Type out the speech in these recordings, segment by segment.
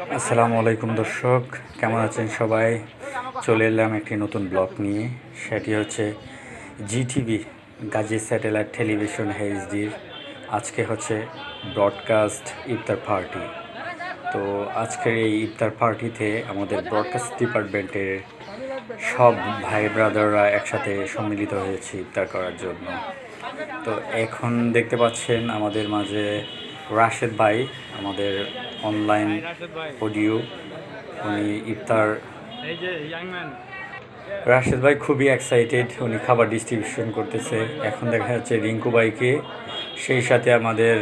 আসসালামু আলাইকুম দর্শক, কেমন আছেন সবাই? চলে এলাম একটি নতুন ব্লগ নিয়ে। সেটি হচ্ছে জিটিভি গাজী স্যাটেলাইট টেলিভিশন এইচডির আজকে হচ্ছে ব্রডকাস্ট ইফতার পার্টি তো আজকের এই ইফতার পার্টিতে আমাদের ব্রডকাস্ট ডিপার্টমেন্টের সব ভাই ব্রাদাররা একসাথে সম্মিলিত হয়েছে ইফতার করার জন্য। তো এখন দেখতে পাচ্ছেন আমাদের মাঝে রাশেদ ভাই, আমাদের অনলাইন অডিও উনি ইফতার রাশেদ ভাই খুবই এক্সাইটেড উনি খাবার ডিস্ট্রিবিউশন করতেছে। এখন দেখা যাচ্ছে রিঙ্কু ভাইকে সেই সাথে আমাদের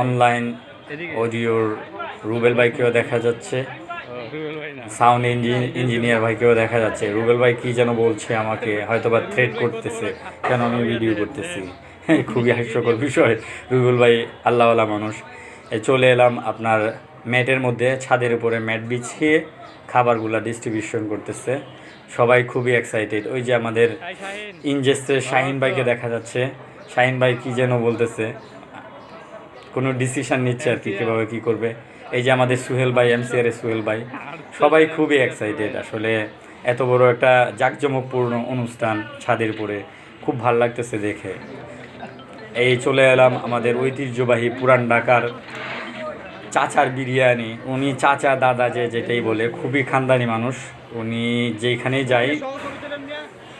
অনলাইন অডিওর রুবেল ভাইকেও দেখা যাচ্ছে। সাউন্ড রুবেল ভাই না। সাউন্ড ইঞ্জিনিয়ার ভাইকেও দেখা যাচ্ছে। রুবেল ভাই কি যেন বলছে আমাকে হয়তো বা থ্রেট করতেছে। কেন আমি ভিডিও করতেছি? খুবই হাস্যকর বিষয়। রুবেল ভাই আল্লাহওয়ালা মানুষ। চলে এলাম আপনার ম্যাটের মধ্যে, ছাদের উপরে ম্যাট বিছিয়ে খাবারগুলো ডিস্ট্রিবিউশন করতেছে। সবাই খুবই এক্সাইটেড ওই যে আমাদের ইনজেস্টের শাহিন ভাইকে দেখা যাচ্ছে। শাহিন ভাই কী যেন বলতেছে। কোনো ডিসিশন নিচ্ছে আর কি, কীভাবে কী করবে। এই যে আমাদের সুহেল ভাই, এমসিআর সুহেল ভাই। সবাই খুবই এক্সাইটেড আসলে এত বড় একটা জাঁকজমকপূর্ণ অনুষ্ঠান ছাদের উপরে। খুব ভালো লাগতেছে দেখে। এই চলে এলাম আমাদের ঐতিহ্যবাহী পুরান ঢাকার চাচার বিরিয়ানি। উনি চাচা দাদা যে যেটাই বলে খুবই খানদানি মানুষ। উনি যেখানেই যায়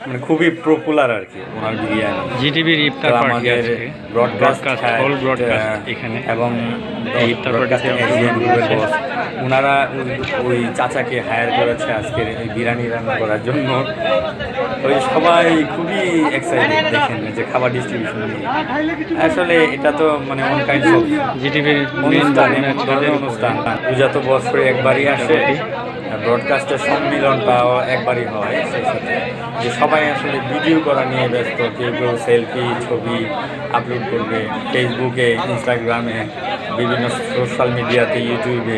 মানে খুবই পপুলার আর কি ওনার বিরিয়ানি। জিটিভির ইফতার পার্টি আমাদের আছে ব্রডকাস্ট হোল ব্রডকাস্ট এখানে। এবং ইফতার পার্টিতে ওনারা ওই- ওই চাচাকে হায়ার করেছে আজকের এই বিরিয়ানি রান্না করার জন্য। ওই সবাই খুবই এক্সাইটেড দেখেন যে খাবার ডিস্ট্রিবিউশন নিয়ে। আসলে এটা তো মানে অন কাইন্ড অফ জিটিভির অনুষ্ঠান অনুষ্ঠান। পূজা তো বছরে একবারই আসে ব্রডকাস্টের সম্মিলনটাও একবারই হয় সেই সাথে। যে সবাই আসলে ভিডিও করা নিয়ে ব্যস্ত কেউ কেউ সেলফি ছবি আপলোড করবে ফেসবুকে ইনস্টাগ্রামে বিভিন্ন সোশ্যাল মিডিয়াতে ইউটিউবে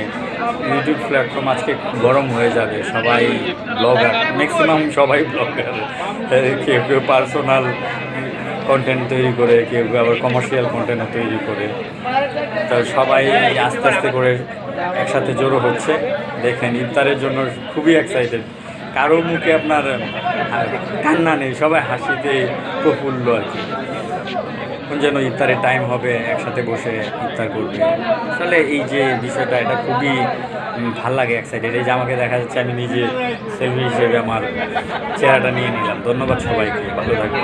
ইউটিউব প্ল্যাটফর্ম আজকে গরম হয়ে যাবে, সবাই ব্লগার ম্যাক্সিমাম সবাই ব্লগার কেউ কেউ পার্সোনাল কন্টেন্ট তৈরি করে, কেউ কেউ আবার কমার্শিয়াল কন্টেন্টও তৈরি করে। তো সবাই আস্তে আস্তে করে একসাথে জড়ো হচ্ছে, দেখেন ইফতারের জন্য খুবই এক্সাইটেড কারোর মুখে আপনার কান্না নেই, সবাই হাসিতে প্রফুল্ল আর কি। এখন যেন ইফতারের টাইম হবে, একসাথে বসে ইফতার করবে। আসলে এই যে বিষয়টা, এটা খুবই ভালো লাগে এক সাইডে এই যে আমাকে দেখা যাচ্ছে, আমি নিজে সেলফি হিসেবে আমার চেহারাটা নিয়ে নিলাম। ধন্যবাদ সবাইকে, ভালো থাকবে